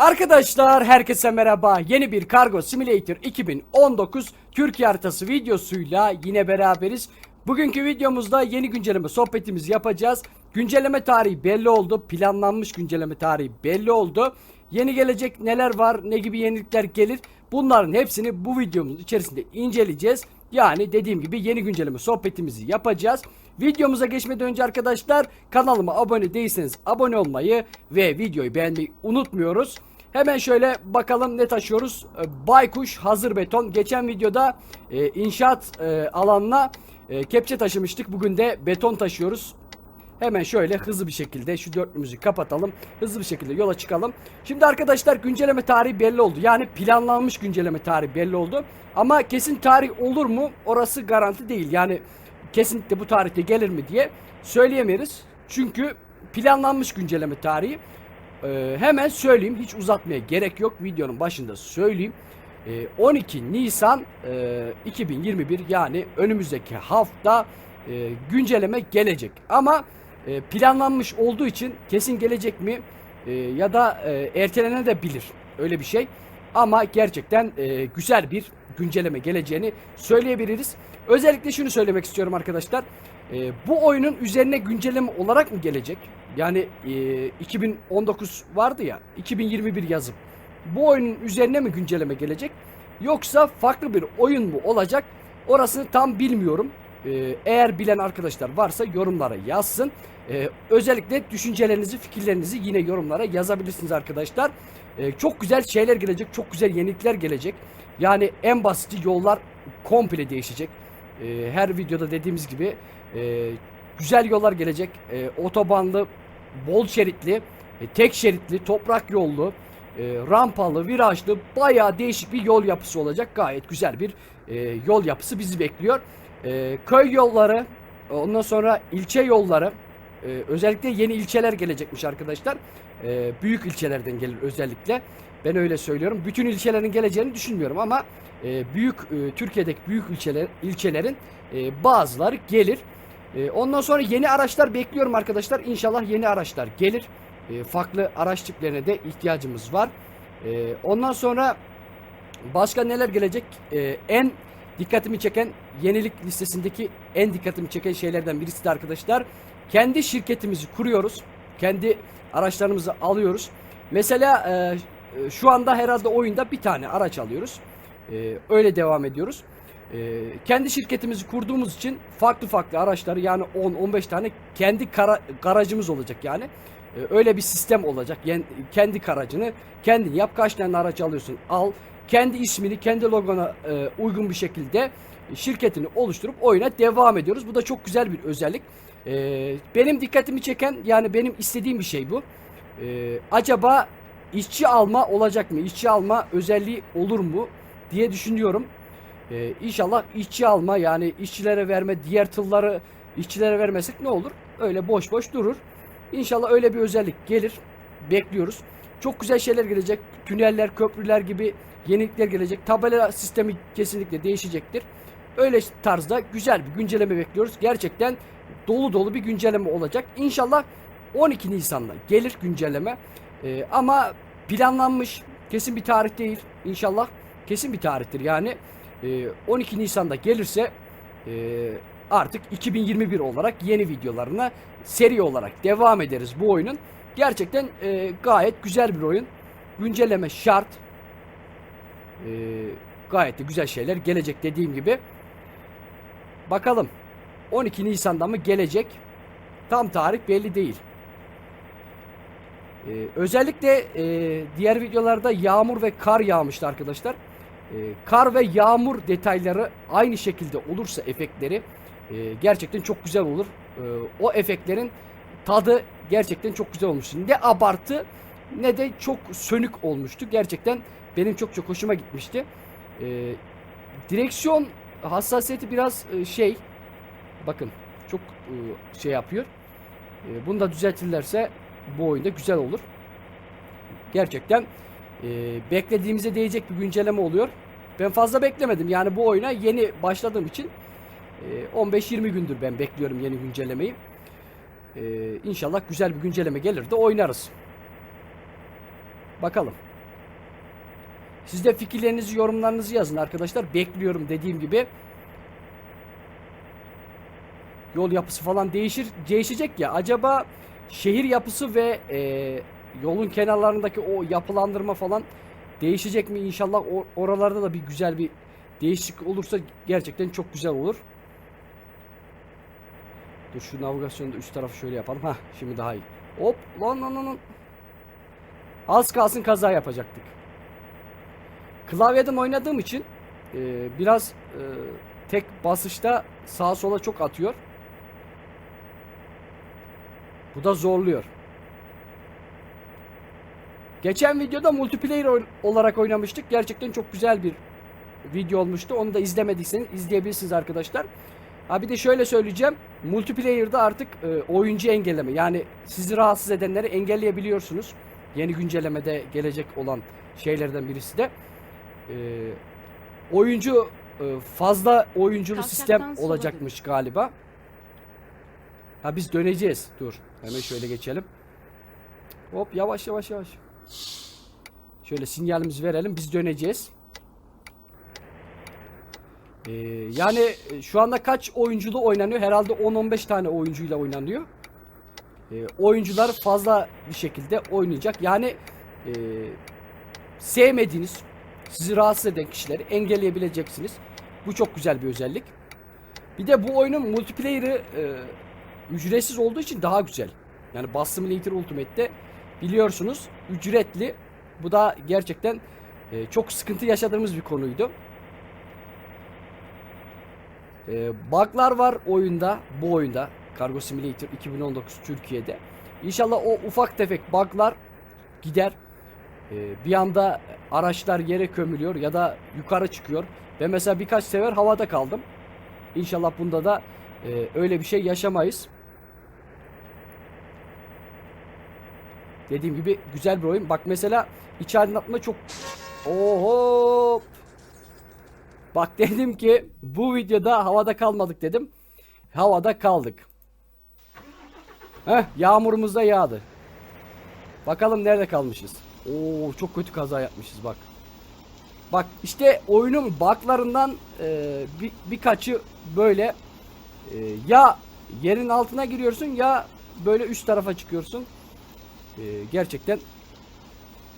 Arkadaşlar herkese merhaba. Yeni bir Cargo Simulator 2019 Türkiye haritası videosuyla yine beraberiz. Bugünkü videomuzda yeni güncelleme sohbetimizi yapacağız. Güncelleme tarihi belli oldu. Planlanmış güncelleme tarihi belli oldu. Yeni gelecek neler var, ne gibi yenilikler gelir? Bunların hepsini bu videomuzun içerisinde inceleyeceğiz. Yani dediğim gibi yeni güncelleme sohbetimizi yapacağız. Videomuza geçmeden önce arkadaşlar kanalıma abone değilseniz abone olmayı ve videoyu beğenmeyi unutmuyoruz. Hemen şöyle bakalım ne taşıyoruz. Ee, Baykuş hazır beton. Geçen videoda e, inşaat e, alanına e, kepçe taşımıştık. Bugün de beton taşıyoruz. Hemen şöyle hızlı bir şekilde şu dörtlümüzü kapatalım. Hızlı bir şekilde yola çıkalım. Şimdi arkadaşlar güncelleme tarihi belli oldu. Yani planlanmış güncelleme tarihi belli oldu. Ama kesin tarih olur mu? Orası garanti değil. Yani kesinlikle bu tarihte gelir mi diye söyleyemeyiz. Çünkü planlanmış güncelleme tarihi. Ee, hemen söyleyeyim hiç uzatmaya gerek yok. Videonun başında söyleyeyim. Ee, 12 Nisan e, 2021 yani önümüzdeki hafta e, güncelleme gelecek. Ama e, planlanmış olduğu için kesin gelecek mi e, ya da e, ertelenebilir öyle bir şey. Ama gerçekten e, güzel bir güncelleme geleceğini söyleyebiliriz. Özellikle şunu söylemek istiyorum arkadaşlar. E, bu oyunun üzerine güncelleme olarak mı gelecek? Yani e, 2019 vardı ya 2021 yazıp bu oyunun üzerine mi güncelleme gelecek? Yoksa farklı bir oyun mu olacak? Orasını tam bilmiyorum. Ee, eğer bilen arkadaşlar varsa yorumlara yazsın. Ee, özellikle düşüncelerinizi, fikirlerinizi yine yorumlara yazabilirsiniz arkadaşlar. Ee, çok güzel şeyler gelecek, çok güzel yenilikler gelecek. Yani en basit yollar komple değişecek. Ee, her videoda dediğimiz gibi e, güzel yollar gelecek. E, otobanlı, bol şeritli, e, tek şeritli, toprak yollu, e, rampalı, virajlı, bayağı değişik bir yol yapısı olacak. Gayet güzel bir e, yol yapısı bizi bekliyor. Köy yolları, ondan sonra ilçe yolları, özellikle yeni ilçeler gelecekmiş arkadaşlar. Büyük ilçelerden gelir özellikle. Ben öyle söylüyorum. Bütün ilçelerin geleceğini düşünmüyorum ama büyük Türkiye'deki büyük ilçeler ilçelerin bazıları gelir. E, ondan sonra yeni araçlar bekliyorum arkadaşlar. İnşallah yeni araçlar gelir. E, farklı araç tiplerine de ihtiyacımız var. E, ondan sonra başka neler gelecek? E, en dikkatimi çeken yenilik listesindeki en dikkatimi çeken şeylerden birisi de arkadaşlar. Kendi şirketimizi kuruyoruz. Kendi araçlarımızı alıyoruz. Mesela e, e, şu anda herhalde oyunda bir tane araç alıyoruz. E, öyle devam ediyoruz. E, kendi şirketimizi kurduğumuz için farklı farklı araçları yani 10-15 tane kendi kara, garajımız olacak yani. E, öyle bir sistem olacak. Yani kendi garajını kendin yap. Kaç tane araç alıyorsun al. Kendi ismini kendi logona e, uygun bir şekilde şirketini oluşturup oyuna devam ediyoruz. Bu da çok güzel bir özellik. E, benim dikkatimi çeken yani benim istediğim bir şey bu. E, acaba işçi alma olacak mı? İşçi alma özelliği olur mu diye düşünüyorum. Ee, inşallah işçi alma yani işçilere verme diğer tılları işçilere vermesek ne olur? Öyle boş boş durur. İnşallah öyle bir özellik gelir. Bekliyoruz. Çok güzel şeyler gelecek. Tüneller, köprüler gibi yenilikler gelecek. Tabela sistemi kesinlikle değişecektir. Öyle tarzda güzel bir güncelleme bekliyoruz. Gerçekten dolu dolu bir güncelleme olacak. İnşallah 12 Nisan'da gelir güncelleme. Ee, ama planlanmış kesin bir tarih değil. İnşallah kesin bir tarihtir. Yani e, 12 Nisan'da gelirse e, artık 2021 olarak yeni videolarına seri olarak devam ederiz bu oyunun. Gerçekten e, gayet güzel bir oyun. Güncelleme şart. E, gayet de güzel şeyler gelecek dediğim gibi. Bakalım 12 Nisan'da mı gelecek? Tam tarih belli değil. Ee, özellikle e, diğer videolarda yağmur ve kar yağmıştı arkadaşlar. Ee, kar ve yağmur detayları aynı şekilde olursa efektleri e, gerçekten çok güzel olur. Ee, o efektlerin tadı gerçekten çok güzel olmuştu. Ne abartı ne de çok sönük olmuştu. Gerçekten benim çok çok hoşuma gitmişti. Ee, direksiyon hassasiyeti biraz e, şey bakın çok e, şey yapıyor. E, bunu da düzeltirlerse bu oyunda güzel olur. Gerçekten e, beklediğimize değecek bir güncelleme oluyor. Ben fazla beklemedim. Yani bu oyuna yeni başladığım için e, 15-20 gündür ben bekliyorum yeni güncellemeyi. E, inşallah güzel bir güncelleme gelir de oynarız. Bakalım. Siz de fikirlerinizi, yorumlarınızı yazın arkadaşlar. Bekliyorum dediğim gibi. Yol yapısı falan değişir, değişecek ya. Acaba şehir yapısı ve e, yolun kenarlarındaki o yapılandırma falan değişecek mi inşallah oralarda da bir güzel bir değişiklik olursa gerçekten çok güzel olur. Dur şu navigasyonu da üst tarafı şöyle yapalım. Hah şimdi daha iyi. Hop lan lan lan. Az kalsın kaza yapacaktık. Klavyeden oynadığım için e, biraz e, tek basışta sağa sola çok atıyor. Bu da zorluyor. Geçen videoda multiplayer oyn- olarak oynamıştık. Gerçekten çok güzel bir video olmuştu. Onu da izlemediyseniz izleyebilirsiniz arkadaşlar. Ha bir de şöyle söyleyeceğim. Multiplayer'da artık e, oyuncu engelleme yani sizi rahatsız edenleri engelleyebiliyorsunuz. Yeni güncellemede gelecek olan şeylerden birisi de e, oyuncu e, fazla oyunculu Kavşaktan sistem olacakmış galiba. Ha biz döneceğiz. Dur. Hemen şöyle geçelim. Hop yavaş yavaş yavaş. Şöyle sinyalimizi verelim. Biz döneceğiz. Ee, yani e, şu anda kaç oyunculu oynanıyor? Herhalde 10-15 tane oyuncuyla oynanıyor. Ee, oyuncular fazla bir şekilde oynayacak. Yani e, sevmediğiniz, sizi rahatsız eden kişileri engelleyebileceksiniz. Bu çok güzel bir özellik. Bir de bu oyunun multiplayer'ı e, ücretsiz olduğu için daha güzel. Yani Bus Simulator Ultimate'te biliyorsunuz ücretli. Bu da gerçekten e, çok sıkıntı yaşadığımız bir konuydu. E, bug'lar var oyunda, bu oyunda. Cargo Simulator 2019 Türkiye'de. İnşallah o ufak tefek bug'lar gider. E, bir anda araçlar yere kömülüyor ya da yukarı çıkıyor. Ve mesela birkaç sefer havada kaldım. İnşallah bunda da e, öyle bir şey yaşamayız. Dediğim gibi güzel bir oyun. Bak mesela iç aydınlatma çok... Oho! Bak dedim ki bu videoda havada kalmadık dedim. Havada kaldık. Heh yağmurumuz da yağdı. Bakalım nerede kalmışız. Oo çok kötü kaza yapmışız bak. Bak işte oyunun bug'larından e, bir, birkaçı böyle e, ya yerin altına giriyorsun ya böyle üst tarafa çıkıyorsun. E, gerçekten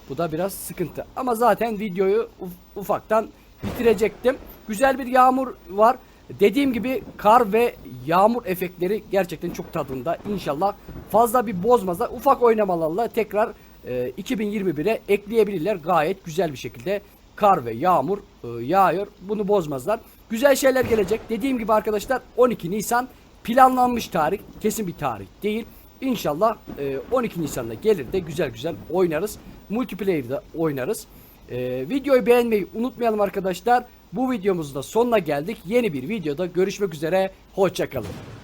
bu da biraz sıkıntı. Ama zaten videoyu uf- ufaktan bitirecektim. Güzel bir yağmur var. Dediğim gibi kar ve yağmur efektleri gerçekten çok tadında. İnşallah fazla bir bozmazlar. Ufak oynamalarla tekrar e, 2021'e ekleyebilirler. Gayet güzel bir şekilde kar ve yağmur e, yağıyor. Bunu bozmazlar. Güzel şeyler gelecek. Dediğim gibi arkadaşlar 12 Nisan planlanmış tarih. Kesin bir tarih değil. İnşallah e, 12 Nisan'da gelir de güzel güzel oynarız. Multiplayer'da oynarız. E, videoyu beğenmeyi unutmayalım arkadaşlar. Bu videomuzda sonuna geldik. Yeni bir videoda görüşmek üzere. Hoşçakalın.